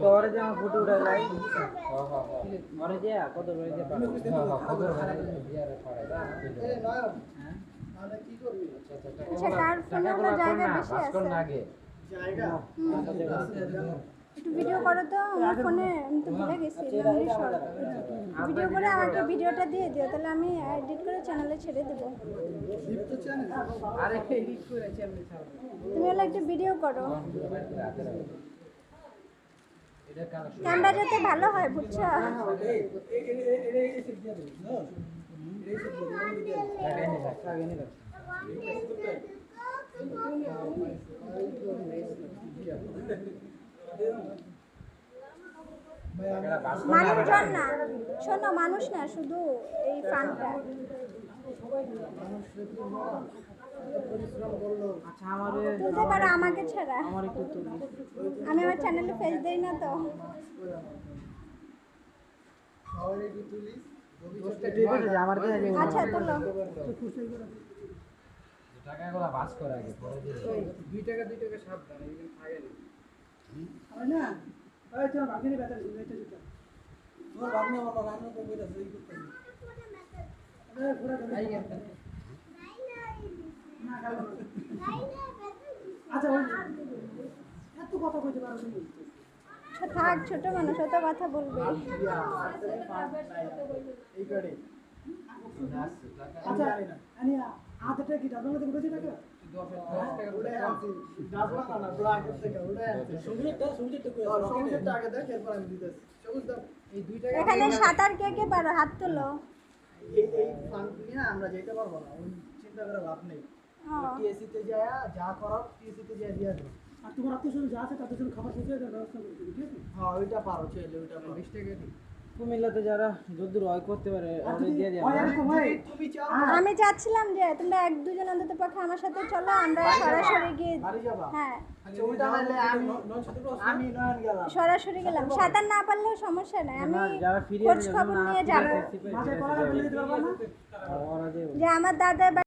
তোরে যে আমার ফটো উঠে লাই হ্যাঁ হ্যাঁ হ্যাঁ মরে যে কত বলে যে হ্যাঁ হ্যাঁ আচ্ছা কার ফোনে হলো জায়গা বেশি আছে আগে একটু ভিডিও করো তো আমার ফোনে আমি তো ভুলে গেছি ভিডিও করে আমাকে ভিডিওটা দিয়ে দিও তাহলে আমি এডিট করে চ্যানেলে ছেড়ে দেবো আরে এডিট করেছি আমি ছাড়বো তুমি হলো একটা ভিডিও করো এটা কালেকশন ক্যামেরা যাতে ভালো হয়, বুঝছ। মানুষজন না, শোনো, মানুষ না, শুধু এই ফানটা আচ্ছা আমার তুলতে পারো আমাকে ছাড়া। আমার একটু তুলি আমি আমার চ্যানেলে ফেস দেই না তো। ঠিক আমার কাছে যে আচ্ছা তোলো টাকাগুলো বাস করে আগে পরে দিয়ে দুই টাকা দুই টাকা সাবধান এই নেই। থাক ছোট মানুষ অত কথা বলবে। এই দুই টাকা এখানে সাঁতার কে কে পারো? হাত তোলো। আমরা যেতে পারব না ওই চিন্তা করে লাভ নেই। ও, যায় যা করার টিএসসিতে যায় দিয়ে দেবো আর তোমার আত্মীয় স্বজন যা আছে তাদের জন্য খাবার পৌঁছে দেওয়ার ব্যবস্থা করে দেবে ঠিক আছে? হ্যাঁ ওইটা পারো চাইলে ওইটা পারো। বিশ টাকা দিই কুমিল্লাতে যারা যদ্দূর হয় করতে পারে ওদের দিয়ে দেওয়া হয় আমি চাচ্ছিলাম যে তোমরা এক দুজন অন্তত পক্ষে আমার সাথে চলো আমরা সরাসরি গিয়ে হ্যাঁ। আচ্ছা সরাসরি গেলাম। সাঁতার না পারলেও সমস্যা নাই। আমি খোঁজ খবর নিয়ে যাব। যে আমার দাদার